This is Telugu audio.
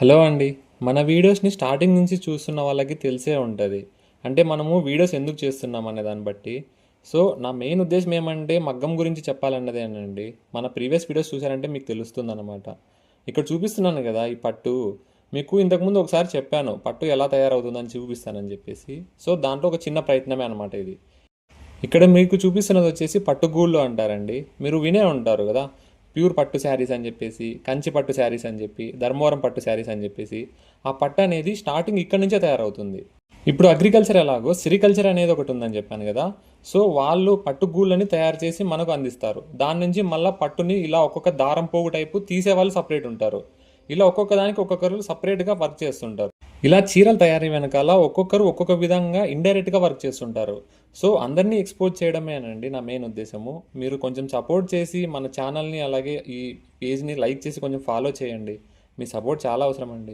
హలో అండి మన వీడియోస్ని స్టార్టింగ్ నుంచి చూస్తున్న వాళ్ళకి తెలిసే ఉంటుంది. అంటే మనము వీడియోస్ ఎందుకు చేస్తున్నాం అనే దాన్ని బట్టి. సో నా మెయిన్ ఉద్దేశం ఏమంటే మగ్గం గురించి చెప్పాలన్నదేనండి మన ప్రీవియస్ వీడియోస్ చూసారంటే మీకు తెలుస్తుంది అనమాట ఇక్కడ చూపిస్తున్నాను కదా ఈ పట్టు. మీకు ఇంతకుముందు ఒకసారి చెప్పాను పట్టు ఎలా తయారవుతుందని చూపిస్తానని చెప్పేసి. సో దాంట్లో ఒక చిన్న ప్రయత్నమే అనమాట ఇది. ఇక్కడ మీకు చూపిస్తున్నది వచ్చేసి పట్టుగూళ్ళు అంటారండి. మీరు వినే ఉంటారు కదా. ప్యూర్ పట్టు శారీస్ అని చెప్పేసి కంచి పట్టు శారీస్ అని చెప్పి ధర్మవరం పట్టు శారీస్ అని చెప్పేసి ఆ పట్టు అనేది స్టార్టింగ్ ఇక్కడ నుంచే తయారవుతుంది. ఇప్పుడు అగ్రికల్చర్ ఎలాగో సిరికల్చర్ అనేది ఒకటి ఉందని చెప్పాను కదా. సో వాళ్ళు పట్టుగూళ్ళని తయారు చేసి మనకు అందిస్తారు. దాని నుంచి మళ్ళీ పట్టుని ఇలా ఒక్కొక్క దారం పోగు టైపు తీసే వాళ్ళు సపరేట్ ఉంటారు. ఇలా ఒక్కొక్క దానికి ఒక్కొక్కరు సపరేట్గా వర్క్ చేస్తుంటారు. ఇలా చీరల తయారీ వెనకాల ఒక్కొక్కరు ఒక్కొక్క విధంగా ఇండైరెక్ట్గా వర్క్ చేస్తుంటారు. సో అందరినీ ఎక్స్పోజ్ చేయడమేనండి నా మెయిన్ ఉద్దేశము. మీరు కొంచెం సపోర్ట్ చేసి మన ఛానల్ని అలాగే ఈ పేజ్ని లైక్ చేసి కొంచెం ఫాలో చేయండి. మీ సపోర్ట్ చాలా అవసరం అండి